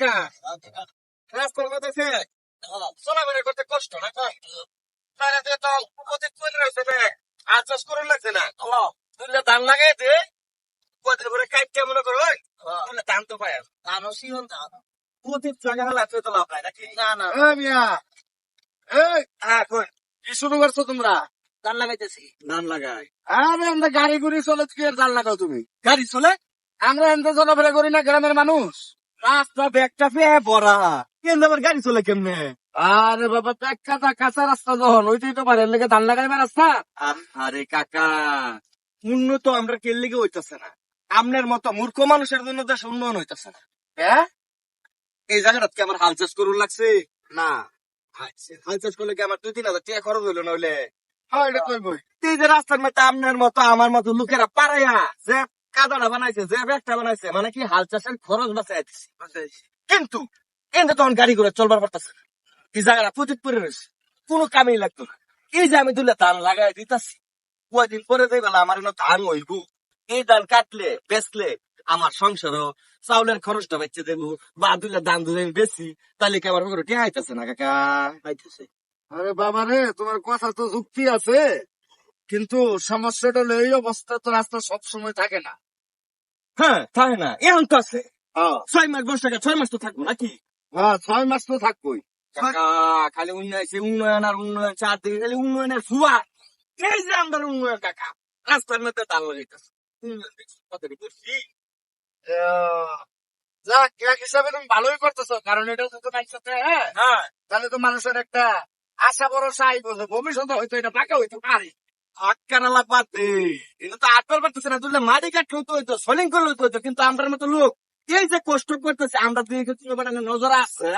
কাকা রাস্তার মধ্যে চলাফেরা করতে কষ্ট না কম তারা যে তো উপস্থিত করে রয়েছে না আর চাষ করে লাগছে না। তুই ধান লাগাই দে কদিন পরে কাইটটা মনে করো ধান তো পায়। ধানও সিজন ধান প্রদীপ লাগা লাগছে তো লাভ নাই না না। মিয়া এই হ্যাঁ কি শুরু করছ তোমরা? ধান লাগাইতেছি। ধান লাগাই। আরে আমরা গাড়ি গুড়ি চলে কি আর জাল লাগাও তুমি? গাড়ি চলে? আমরা এনতে চলাফেরা করি না গ্রামের মানুষ। রাস্তা ব্যাগটা পেয়ে ভরা কেন আবার গাড়ি চলে কেমনে? আরে বাবা এক কাঁচা কাঁচা রাস্তা যখন ওইটাই তো পারে লেগে ধান লাগাইবার রাস্তা। আরে কাকা উন্নত আমরা কের লিগে হইতেছে না। আপনার মতো মূর্খ মানুষের জন্য দেশ উন্নয়ন হইতেছে না। হ্যাঁ এই জায়গাটা কি আমার হাল চাষ করুন লাগছে? না। হাল চাষ করলে কি আমার দুই তিন হাজার টাকা খরচ হইল নইলে হ্যাঁ এটা কইবই এই যে রাস্তার মধ্যে আপনার মতো আমার মতো লোকেরা পারাইয়া যে কাদাটা বানাইছে, যে ব্যাগটা বানাইছে মানে কি হাল চাষের খরচ বাঁচাই দিছে। কিন্তু কিন্তু তখন গাড়ি করে চলবার পারতেছে এই জায়গাটা প্রচুর পরে রয়েছে কোনো কামেই লাগতো না। এই যে আমি দুলে ধান লাগাই দিতাছি, কয়দিন পরে দেই বেলা আমার ধান হইব, এই ধান কাটলে, বেচলে আমার সংসারও চাউলের খরচটা বেচে দেবো, বা দুলে ধান দুলে আমি বেশি তাহলে কি আমার টিয়া আইতেছে না, কাকা? আইতেছে আরে বাবা রে, তোমার কথা তো যুক্তি আছে। কিন্তু সমস্যাটা হলো এই অবস্থা তো রাস্তা সব সময় থাকে না। হ্যাঁ তাই না? এখন তো আছে। ছয় মাস বসে টাকা ছয় মাস তো থাকব নাকি? হ্যাঁ ছয় মাস তো থাকবোই। খালি উন্নয়ন সে উন্নয়ন আর উন্নয়ন চার দিকে খালি উন্নয়নের ফুয়া এই যে আমাদের উন্নয়ন কাকা রাস্তার মধ্যে তাল যাক এক হিসাবে তুমি ভালোই করতেছো কারণ এটা তো সাথে হ্যাঁ? হ্যাঁ। তাহলে তো মানুষের একটা আশা ভরসা ভবিষ্যতে হয়তো এটা পাকা হইতে পারে। আটকানা লাপাতে। এটা তো আটকার পারতেছে না মাটি কাটতে হইতো হইতো সলিং করলে হইতো হইতো কিন্তু আমরা মতো লোক এই যে কষ্ট করতেছে আমরা দুই নজর আছে?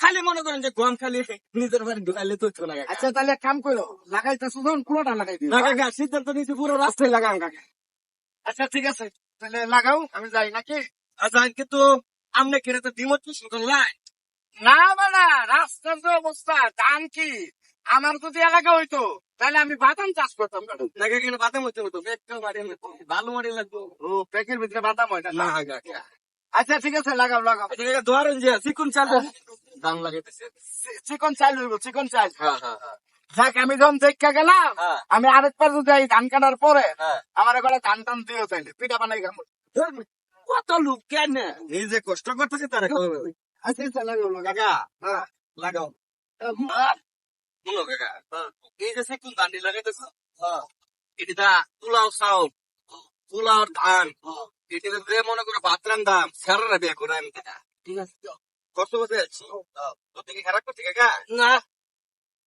খালি মনে করেন যে গম খালি নিজের বাড়ি ঢুকাইলে তো আচ্ছা তাহলে কাম করো পুরোটা লাগাই না কাকা সিদ্ধান্ত নিয়েছি পুরো রাস্তায় লাগাম কাকা। আচ্ছা ঠিক আছে তাহলে লাগাও আমি যাই নাকি? আচ্ছা কিন্তু আমনে কেড়ে তো ডিমত কি শুধু লাই না বাবা রাস্তার যে অবস্থা দাম কি? আমার যদি এলাকা হইতো তাহলে আমি বাদাম চাষ করতাম। নাকি কেন বাদাম হতো একটা ভালো মারি লাগতো ও প্যাকের ভিতরে বাদাম হয় না? আচ্ছা ঠিক আছে লাগাও লাগাও। আচ্ছা ধরেন যে চিকুন চাল দাম লাগাইতেছে। চিকন চাল হইব চিকন চাল। হ্যাঁ হ্যাঁ যাক আমি যখন দেখা গেলাম হ্যাঁ। আমি আরেকবার যদি এই ধান কাটার পরে হ্যাঁ। আমার এখানে ধান টান দিও চাইলে পিঠা বানাই খাব। কত লোক কেন? এই যে কষ্ট করতেছে তারা আচ্ছা আচ্ছা লাগাও লাগাও। হ্যাঁ। লাগাও। শুনো কাকা এই যে চিকুন দান্ডি লাগাইতেছ এটা তুলাও চাউল তুলাও ধান এটা মনে করো বাতরান দাম সারা বিয়ে করে আমি কাকা। ঠিক আছে কষ্ট বসে আছি? তোর থেকে খারাপ করছি কাকা। না।